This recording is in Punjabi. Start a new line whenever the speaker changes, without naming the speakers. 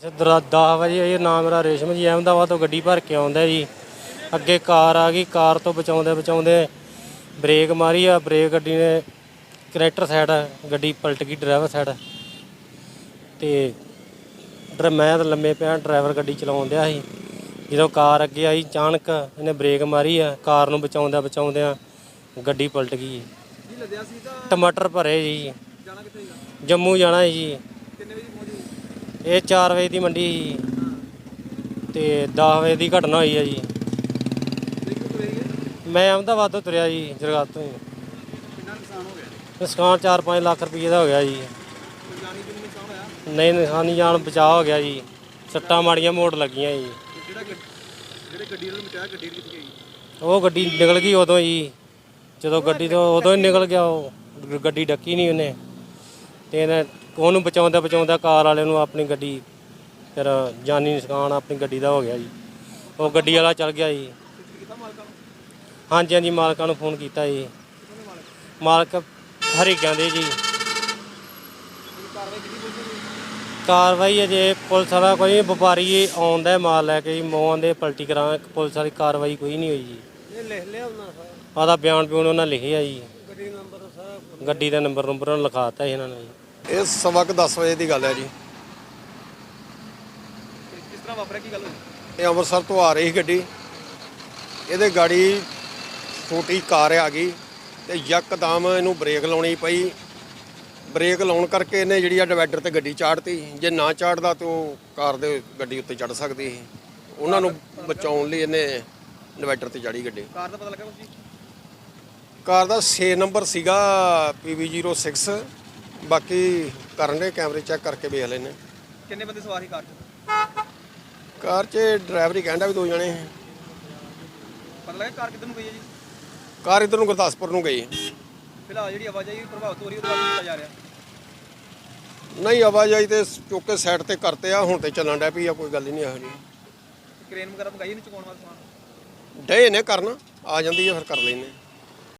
10 ਵਜੇ ਇਹ ਨਾਮ ਮੇਰਾ ਰੇਸ਼ਮ ਜੀ ਅਹਿਮਦਾਬਾਦ ਤੋਂ ਗੱਡੀ ਭਰ ਕੇ ਆਉਂਦਾ ਜੀ। ਅੱਗੇ ਕਾਰ ਆ ਗਈ ਕਾਰ ਤੋਂ ਬਚਾਉਂਦੇ ਬਚਾਉਂਦੇ ਬ੍ਰੇਕ ਮਾਰੀ ਆ ਬ੍ਰੇਕ ਗੱਡੀ ਨੇ ਕਰੈਕਟਰ ਸਾਈਡ ਗੱਡੀ ਪਲਟ ਗਈ ਡਰਾਈਵਰ ਸਾਈਡ। ਤੇ ਡਰ ਮੈਂ ਤਾਂ ਲੰਮੇ ਪਿਆ ਡਰਾਈਵਰ ਗੱਡੀ ਚਲਾਉਣ ਡਿਆ ਸੀ। ਜਦੋਂ ਕਾਰ ਅੱਗੇ ਆਈ ਅਚਾਨਕ ਇਹਨੇ ਬ੍ਰੇਕ ਮਾਰੀ ਆ ਕਾਰ ਨੂੰ ਬਚਾਉਂਦਿਆਂ ਬਚਾਉਂਦਿਆਂ ਗੱਡੀ ਪਲਟ ਗਈ। ਟਮਾਟਰ ਭਰੇ ਜੀ।
ਜਾਣਾ ਕਿੱਥੇ ਸੀਗਾ
ਜੰਮੂ ਜਾਣਾ ਜੀ।
ਕਿੰਨੇ ਵਜੇ ਪਹੁੰਚੇ?
ਇਹ 4 ਵਜੇ ਦੀ ਮੰਡੀ ਸੀ ਤੇ 10 ਵਜੇ ਦੀ ਘਟਨਾ ਹੋਈ ਹੈ ਜੀ। ਮੈਂ ਅਹਿਮਦਾਬਾਦ ਤੋਂ ਤੁਰਿਆ ਜੀ ਜਰਗਾਤ ਤੋਂ ਹੀ।
ਕਿੰਨਾ ਨੁਕਸਾਨ ਹੋ ਗਿਆ
ਨੁਕਸਾਨ 4-5 ਲੱਖ ਰੁਪਏ ਦਾ ਹੋ ਗਿਆ ਜੀ। ਨਹੀਂ ਨੁਕਸਾਨੀ ਜਾਨ ਬਚਾਅ ਹੋ ਗਿਆ ਜੀ। ਸੱਟਾਂ ਮਾੜੀਆਂ ਮੋੜ ਲੱਗੀਆਂ ਜੀ।
ਤੇ ਜਿਹੜਾ ਗੱਡ- ਜਿਹੜੇ ਗੱਡੀ ਵਾਲੇ ਨੂੰ ਬਚਾਇਆ ਗੱਡੀ ਕਿੱਥੇ ਗਈ?
ਉਹ ਗੱਡੀ ਨਿਕਲ ਗਈ ਉਦੋਂ ਜੀ। ਜਦੋਂ ਗੱਡੀ ਤੋਂ ਉਦੋਂ ਹੀ ਨਿਕਲ ਗਿਆ ਉਹ। ਗੱਡੀ ਡੱਕੀ ਨਹੀਂ ਉਹਨੇ। ਤੇ ਇਹਨੇ ਉਹਨੂੰ ਬਚਾਉਂਦਾ ਬਚਾਉਂਦਾ ਕਾਰ ਵਾਲੇ ਨੂੰ ਆਪਣੀ ਗੱਡੀ ਫਿਰ ਜਾਨੀ ਨੁਕਸਾਨ ਆਪਣੀ ਗੱਡੀ ਦਾ ਹੋ ਗਿਆ ਜੀ। ਉਹ ਗੱਡੀ ਵਾਲਾ ਚੱਲ ਗਿਆ ਜੀ। ਹਾਂਜੀ ਹਾਂਜੀ ਮਾਲਕਾਂ ਨੂੰ ਫੋਨ ਕੀਤਾ ਜੀ।
ਦੇ ਮਾਲਕ
ਮਾਲਕ ਹਰੀਕਿਆਂ ਦੇ ਜੀ।
ਕਾਰਵਾਈ
ਅਜੇ ਪੁਲਿਸ ਵਾਲਾ ਕੋਈ ਵਪਾਰੀ ਆਉਂਦਾ ਮਾਲ ਲੈ ਕੇ ਜੀ ਮੋਹਾਂ ਦੇ ਪਲਟੀ ਕਰਾਂ ਪੁਲਿਸ ਵਾਲੀ ਕਾਰਵਾਈ ਕੋਈ ਨਹੀਂ ਹੋਈ ਜੀ।
ਇਹ ਲਿਖ ਲਿਆ ਉਹਨਾਂ
ਆਦਾ ਬਿਆਨ ਬਿਊਨ ਉਹਨਾਂ ਲਿਖਿਆ ਜੀ।
ਗੱਡੀ
ਦਾ ਨੰਬਰ ਨੰਬਰ ਉਹਨਾਂ ਲਿਖਾਤਾ ਇਹਨਾਂ ਨੇ ਜੀ।
ਇਹ ਸਵਾ ਕੁ 10 ਵਜੇ ਦੀ ਗੱਲ ਹੈ ਜੀ।
ਕਿਸ ਤਰ੍ਹਾਂ ਵਾਪਰਿਆ ਕੀ ਗੱਲ ਹੋਈ?
ਇਹ ਅੰਮ੍ਰਿਤਸਰ ਤੋਂ ਆ ਰਹੀ ਸੀ ਗੱਡੀ। ਇਹਦੇ ਗਾੜੀ ਛੋਟੀ ਕਾਰ ਆ ਗਈ ਤੇ ਯਕਦਮ ਇਹਨੂੰ ਬ੍ਰੇਕ ਲਾਉਣੀ ਪਈ। ਬ੍ਰੇਕ ਲਾਉਣ ਕਰਕੇ ਇਹਨੇ ਜਿਹੜੀ ਆ ਡਿਵਾਈਡਰ ਤੇ ਗੱਡੀ ਚਾੜਤੀ। ਜੇ ਨਾ ਚਾੜਦਾ ਤੇ ਉਹ ਕਾਰ ਦੇ ਗੱਡੀ ਉੱਤੇ ਚੜ ਸਕਦੀ ਸੀ। ਉਹਨਾਂ ਨੂੰ ਬਚਾਉਣ ਲਈ ਇਹਨੇ ਡਿਵਾਈਡਰ ਤੇ ਚੜੀ ਗੱਡੀ।
ਕਾਰ ਦਾ ਪਤਾ ਲੱਗਾ ਕੁਝ ਜੀ?
ਕਾਰ ਦਾ 6 ਨੰਬਰ ਸੀਗਾ PV06 ਬਾਕੀ ਕਰਨ ਦੇ ਕੈਮਰੇ ਚੈੱਕ ਕਰਕੇ ਵੇਖ ਲੈਨੇ
ਕਿੰਨੇ ਬੰਦੇ ਸਵਾਰ ਕਾਰ 'ਚ?
ਕਾਰ 'ਚ ਡਰਾਈਵਰ ਹੀ ਕਹਿੰਦਾ ਵੀ ਦੋ ਜਣੇ।
ਪਤਾ ਲੱਗਾ ਕਾਰ ਕਿੱਧਰ ਨੂੰ ਗਈ ਹੈ ਜੀ?
ਕਾਰ ਇਧਰ ਨੂੰ ਗੁਰਦਾਸਪੁਰ ਨੂੰ ਗਈ
ਫਿਲਹਾਲ ਜਿਹੜੀ ਆਵਾਜਾਈ ਪ੍ਰਭਾਵਿਤ ਹੋ ਰਹੀ ਉਹਦੇ ਕੀਤਾ ਜਾ ਰਿਹਾ।
ਨਹੀਂ ਆਵਾਜਾਈ ਤੇ ਚੁੱਕ ਕੇ ਸਾਈਡ ਤੇ ਕਰਤੇ ਆ ਹੁਣ ਤੇ ਚੱਲਣ ਡਿਆ ਪਈ ਆ ਕੋਈ ਗੱਲ ਹੀ ਨਹੀਂ ਇਹੋ ਜੀ
ਕਰੇਨ ਵਗੈਰਾ ਮੰਗਾਈ ਇਹਨੂੰ ਚੁਕਾਉਣ ਵਾਸਤੇ ਸਮਾਨ?
ਡੇ ਨੇ ਕਰਨ ਆ ਜਾਂਦੀ ਆ ਫਿਰ ਕਰ ਲੈਨੇ